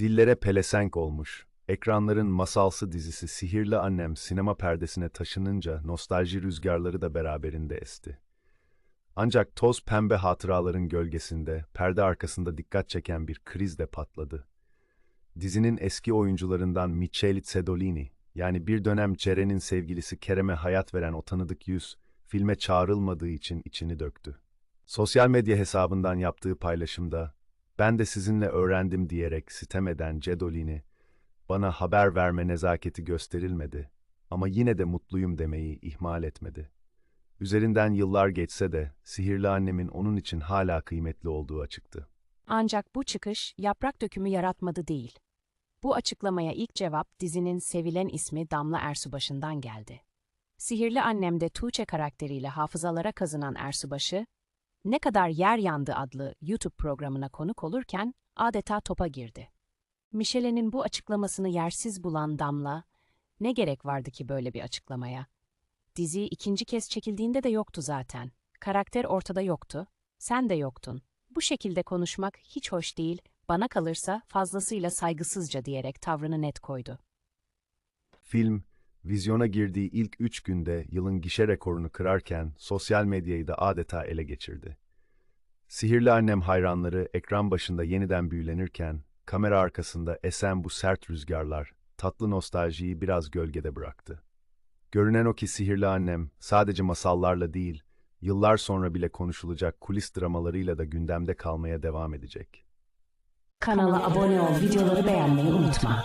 Dillere pelesenk olmuş. Ekranların masalsı dizisi Sihirli Annem sinema perdesine taşınınca nostalji rüzgarları da beraberinde esti. Ancak toz pembe hatıraların gölgesinde, perde arkasında dikkat çeken bir kriz de patladı. Dizinin eski oyuncularından Michele Sedolini, yani bir dönem Ceren'in sevgilisi Kerem'e hayat veren o tanıdık yüz, filme çağrılmadığı için içini döktü. Sosyal medya hesabından yaptığı paylaşımda, ben de sizinle öğrendim diyerek sitem eden Cedolini, bana haber verme nezaketi gösterilmedi ama yine de mutluyum demeyi ihmal etmedi. Üzerinden yıllar geçse de sihirli annemin onun için hala kıymetli olduğu açıktı. Ancak bu çıkış yaprak dökümü yaratmadı değil. Bu açıklamaya ilk cevap dizinin sevilen ismi Damla Ersubaşı'ndan geldi. Sihirli Annem'de Tuğçe karakteriyle hafızalara kazınan Ersubaşı, Ne Kadar Yer Yandı adlı YouTube programına konuk olurken adeta topa girdi. Michele'nin bu açıklamasını yersiz bulan Damla, ne gerek vardı ki böyle bir açıklamaya? Dizi ikinci kez çekildiğinde de yoktu zaten. Karakter ortada yoktu, sen de yoktun. Bu şekilde konuşmak hiç hoş değil, bana kalırsa fazlasıyla saygısızca diyerek tavrını net koydu. Film, vizyona girdiği ilk üç günde yılın gişe rekorunu kırarken sosyal medyayı da adeta ele geçirdi. Sihirli Annem hayranları ekran başında yeniden büyülenirken, kamera arkasında esen bu sert rüzgarlar, tatlı nostaljiyi biraz gölgede bıraktı. Görünen o ki Sihirli Annem, sadece masallarla değil, yıllar sonra bile konuşulacak kulis dramalarıyla da gündemde kalmaya devam edecek. Kanala abone ol, videoları beğenmeyi unutma.